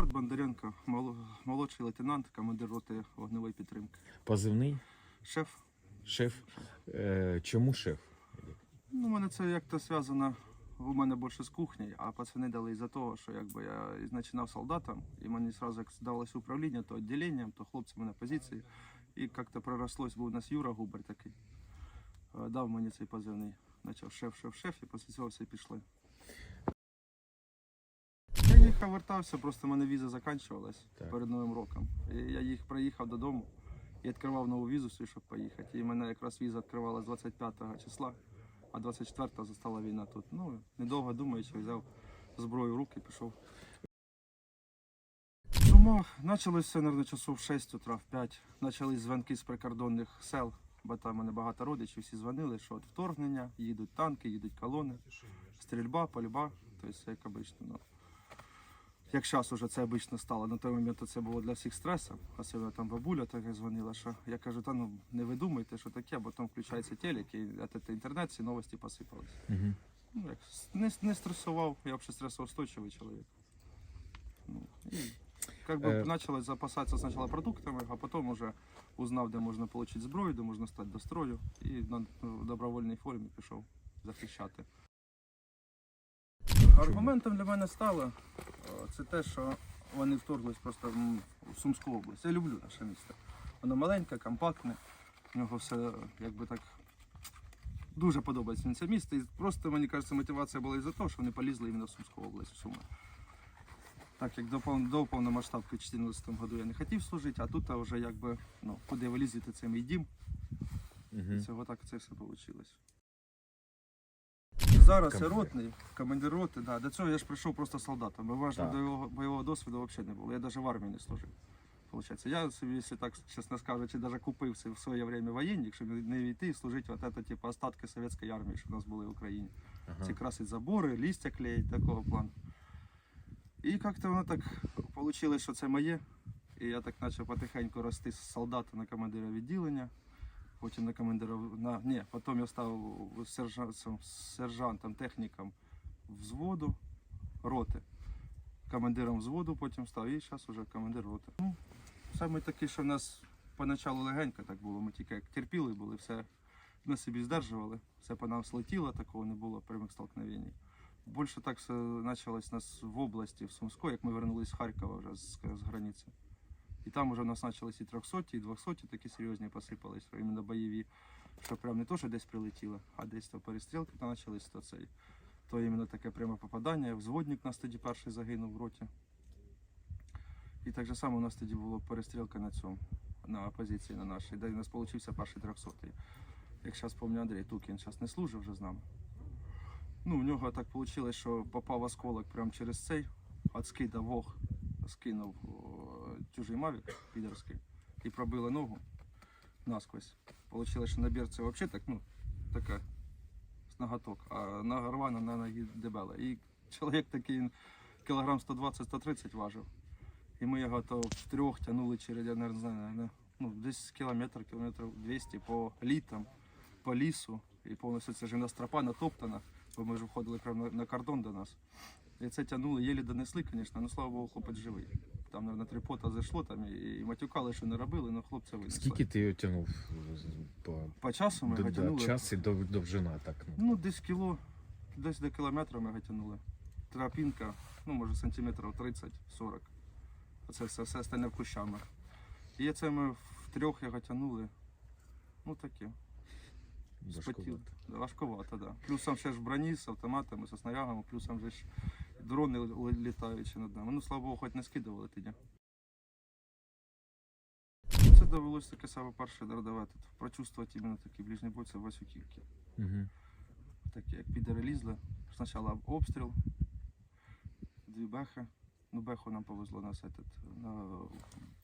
Едуард Бондаренко, молодший лейтенант, командир роти вогневої підтримки. Позивний Шеф. шеф. Е, чому шеф? Ну, у мене це як-то зв'язано. У мене більше з кухні, а пацани дали із-за того, що якби я починав солдатом, і мені одразу як здалося управління, то відділенням, то хлопцями на позиції. І як-то пророслось, був у нас Юра Губер такий. Е, Дав мені цей позивний. Почав шеф, шеф, шеф, і після цього все пішли. Я їхав, просто в мене віза закінчувалась перед Новим роком. І я їх приїхав додому і відкривав нову візу, свою, щоб поїхати. І в мене якраз віза відкривалась 25 числа, а 24-го застала війна тут. Ну, недовго думаючи, взяв зброю в руки і пішов. Ну, почалося все, мабуть, часов в 6 утра, в 5. Почались дзвінки з прикордонних сел, бо там мене багато родичів, всі дзвонили, що от вторгнення, їдуть танки, їдуть колони, стрільба, пальба, тобто як обично. Ну. Як зараз уже це обично стало, на той момент це було для всіх стресом. Особливо там бабуля така дзвонила, що я кажу, та ну не ви думайте, що таке, бо там включається телек, і це інтернет, всі новості посипались. Угу. Ну, як, не, не стресував, я взагалі стресоустойчивий чоловік. Ну, і как бы Е. почали запасатися спочатку продуктами, а потім уже узнав, де можна отримати зброю, де можна стати до строю, і на в добровольній формі пішов захищати. Аргументом для мене стало е, це те, що вони вторглись просто в Сумську область. Я люблю наше місто. Воно маленьке, компактне, в нього все якби так дуже подобається мені це місто. І просто мені кажеться, мотивація була із-за того, що вони полізли іменно в Сумську область, в Суми. Так як до, до повномасштабки в 2014 году я не хотів служити, а тут вже якби ну, куди ви лізете, це мій дім. Угу. І цього так це все вийшло. Зараз я ротний, командир роти, да. До цього я ж прийшов просто солдатом. Бо важливо Так. бойового, бойового досвіду взагалі не було. Я навіть в армії не служив. Получається, я собі, якщо так чесно скажучи, навіть купив в своє время воєнник, щоб не війти і служити от это, типу, остатки совєтської армії, що в нас були в Україні. Ага. Ці красить забори, листя клеїть, такого плану. І як-то воно так вийшло, що це моє. І я так почав потихеньку рости з солдата на командира відділення, потім на командира на ні, потім я став сержантом, сержантом, техніком взводу роти. Командиром взводу потім став і зараз вже командир роти. Ну, саме таке, що в нас поначалу легенько так було. Ми тільки як терпіли були, все ми собі здержували, все по нам слетіло, такого не було прямих столкновень. Більше так все почалось у нас в області, в Сумську, як ми вернулись з Харкова вже з, з границі. І там вже у нас почалися і 300, і 200 такі серйозні посипались, іменно бойові. Що прям не то, що десь прилетіло, а десь то перестрілки то почались, то цей. То іменно таке пряме попадання. Взводник у нас тоді перший загинув в роті. І так же само у нас тоді була перестрілка на цьому, на позиції на нашій, де у нас вийшов перший 300 Як зараз пам'ятаю, Андрій Тукін зараз не служив вже з нами. Ну, у нього так вийшло, що попав осколок прямо через цей, от скида вог скинув чужий мавік підерський і пробило ногу насквозь. Получилось, що набір це взагалі так, ну, така з ноготок, а нога рвана на ногі дебела. І чоловік такий кілограм 120-130 важив. І ми його то втрьох тягнули через, я не знаю, ну, десь кілометр, кілометрів 200 по літам, по лісу. І повністю це ж стропа натоптана, бо ми ж входили прямо на, кордон до нас. І це тягнули, єлі донесли, звісно, але слава Богу, хлопець живий. Там, наверное, три пота зайшло там і, і матюкали, що не робили, але хлопця винесли. Скільки ти його тягнув по По часу ми його тягнули. час і дов- довжина, так. Ну. Ну, десь кіло, десь до кілометра ми його тягнули. Тропінка, ну, може, сантиметрів 30-40. Оце все, все остальне в кущами. І це ми втрьох його тягнули. Ну таке. Спотів. Важкувато. Да. Плюсом ще ж броні з автоматами, з снарягами, плюсом же ж дрони літаючи над нами. Ну, слава Богу, хоч не скидували тоді. Це довелося таке саме перше давати. Прочувствувати іменно такий ближній бой, це в Угу. Такі як підери лізли. Спочатку обстріл, дві бехи. Ну, беху нам повезло нас этот, на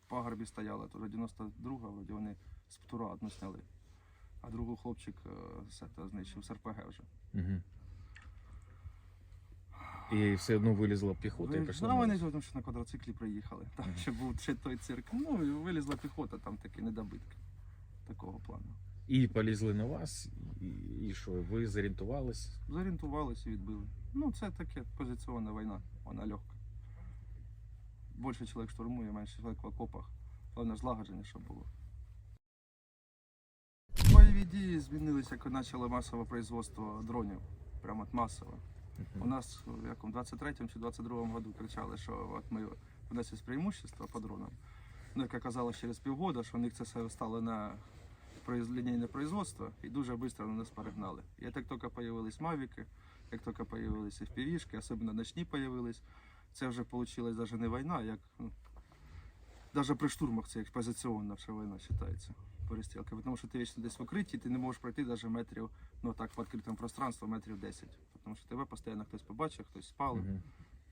пагорбі стояла, то 92-га, вроді вони з птура одну сняли. А другу хлопчик е, з знищив з РПГ вже. Угу. І все одно вилізла піхота і Ви- пішла. Ну, вони там ще на квадроциклі приїхали. Там ще був ще той цирк. Ну, і вилізла піхота, там такі недобитки. Такого плану. І полізли на вас, і, і що, ви зорієнтувались? Зорієнтувалися і відбили. Ну, це таке позиційна війна, вона легка. більше чоловік штурмує, менше чоловік в окопах. Головне злагодження, щоб було. Бойові дії змінилися, як почало масове производство дронів. Прямо от масово. У нас в якому 23-му чи 22-му году кричали, що от ми у нас є преимущество по дронам. Ну, як оказалось через півгода, що у них це все стало на лінійне производство і дуже швидко на нас перегнали. І як тільки з'явились мавіки, як тільки з'явилися FPV-шки, особливо ночні з'явились, це вже вийшла навіть не війна, як ну, навіть при штурмах це експозиційна вже війна вважається. Перестрілка, тому що ти вічно десь в укритті, ти не можеш пройти навіть метрів, ну так, в відкритому пространстві метрів 10. Тому що тебе постійно хтось побачить, хтось спалить Мгм.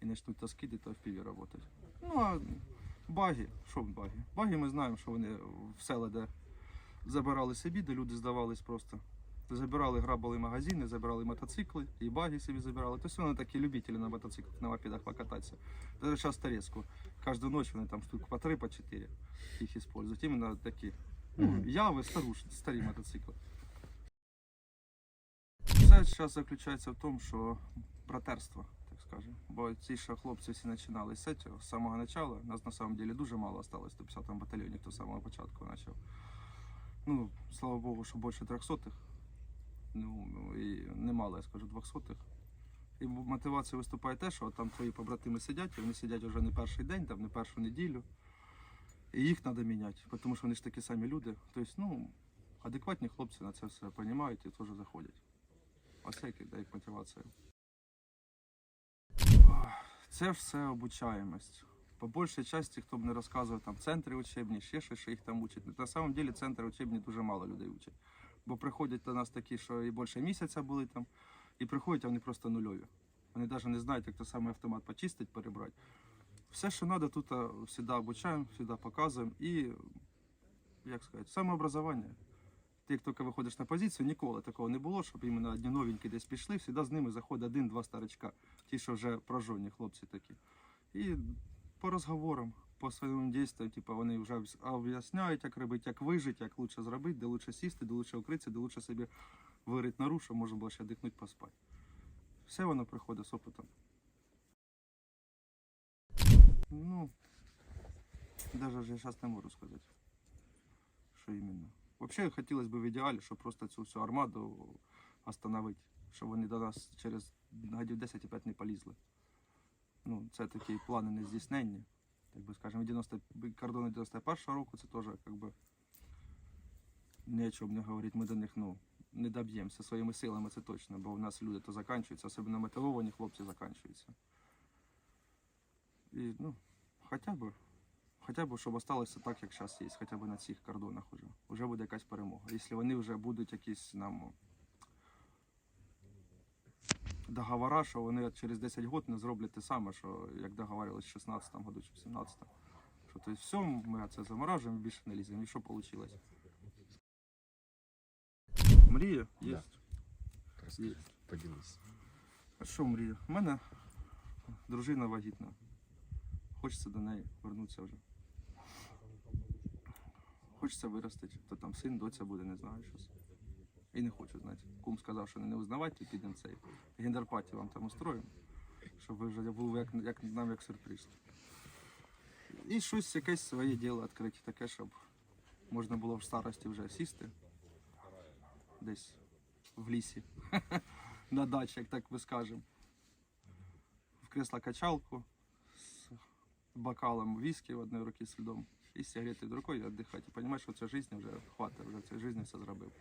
і почнуть то скиди, то впіві працювати. Ну а баги, що баги? Баги ми знаємо, що вони в села, де забирали собі, де люди здавались просто. Забирали, грабили магазини, забирали мотоцикли, і баги собі забирали. Тобто вони такі любителі на мотоциклах, на мопедах покататися. Даже зараз Торецьку. Кожну ночь вони там штук по три, по чотири їх використовують. Іменно такі. Ну, яви, старуш, старі мотоцикли. Все зараз заключається в тому, що братерство, так скажемо. Бо ці ще хлопці всі починали з цього, з самого початку. Нас на самом деле дуже мало осталось 150-му батальйоні, хто з самого початку почав. Ну, слава Богу, що більше 300-х. Ну, і немало, я скажу, 200-х. І мотивація виступає те, що там твої побратими сидять, і вони сидять вже не перший день, там не першу неділю. І їх треба міняти, тому що вони ж такі самі люди. Тобто, ну, адекватні хлопці на це все розуміють і теж заходять. Ось як мотивація. Це все обучаємость. По більшій часті, хто б не розказував там центри учебні, ще щось, що їх там учать. На самом деле центри учебні дуже мало людей учать. Бо приходять до нас такі, що і більше місяця були там, і приходять, а вони просто нульові. Вони навіть не знають, як той самий автомат почистити, перебрати. Все, що треба, тут завжди обучаємо, завжди показуємо. І, як сказати, самообразування. Ти як тільки виходиш на позицію, ніколи такого не було, щоб іменно одні новенькі десь пішли, завжди з ними заходить один-два старичка, ті, що вже прожжені хлопці такі. І по розговорам, по своїм дійствам, типу, вони вже об'ясняють, як робити, як вижити, як краще зробити, де краще сісти, де краще укритися, де краще собі вирити нору, щоб можна було ще дихнути, поспати. Все воно приходить з опитом. Ну, даже вже зараз не можу сказати, що іменно. Взагалі хотілося б в ідеалі, щоб просто цю всю армаду остановити, щоб вони до нас через годів 10 опять не полізли. Ну, це такі плани не здійсненні. Так би скажемо, 90, кордони 91-го року це теж як би ні о чому не говорити. Ми до них ну, не доб'ємося своїми силами, це точно, бо у нас люди то закінчуються, особливо мотивовані хлопці закінчуються. І, ну, хоча б, хоча б, щоб осталося так, як зараз є, хоча б на цих кордонах уже. Вже буде якась перемога. Якщо вони вже будуть якісь нам договора, що вони через 10 років не зроблять те саме, що як договарювалися в 16-му году чи в 17-му. Що то все, ми це заморажуємо, більше не ліземо. І що вийшло? Мрія є. Поділись. А що мрія? У мене дружина вагітна. Хочеться до неї вернутися вже. Хочеться виростити. То там син, доця буде, не знаю щось. І не хочу, знаєте. Кум сказав, що не узнавайте, підемо цей гендерпаті вам там устроїмо, щоб ви вже були як, як нам як сюрприз. І щось якесь своє діло відкрити, таке, щоб можна було в старості вже сісти десь в лісі на дачі, як так би скажемо. В кресло-качалку з бокалом віскі в одній руці з льдом і з сигарети в другої віддихати. І розумієш, що ця життя вже хватить, вже цій житті все зробив.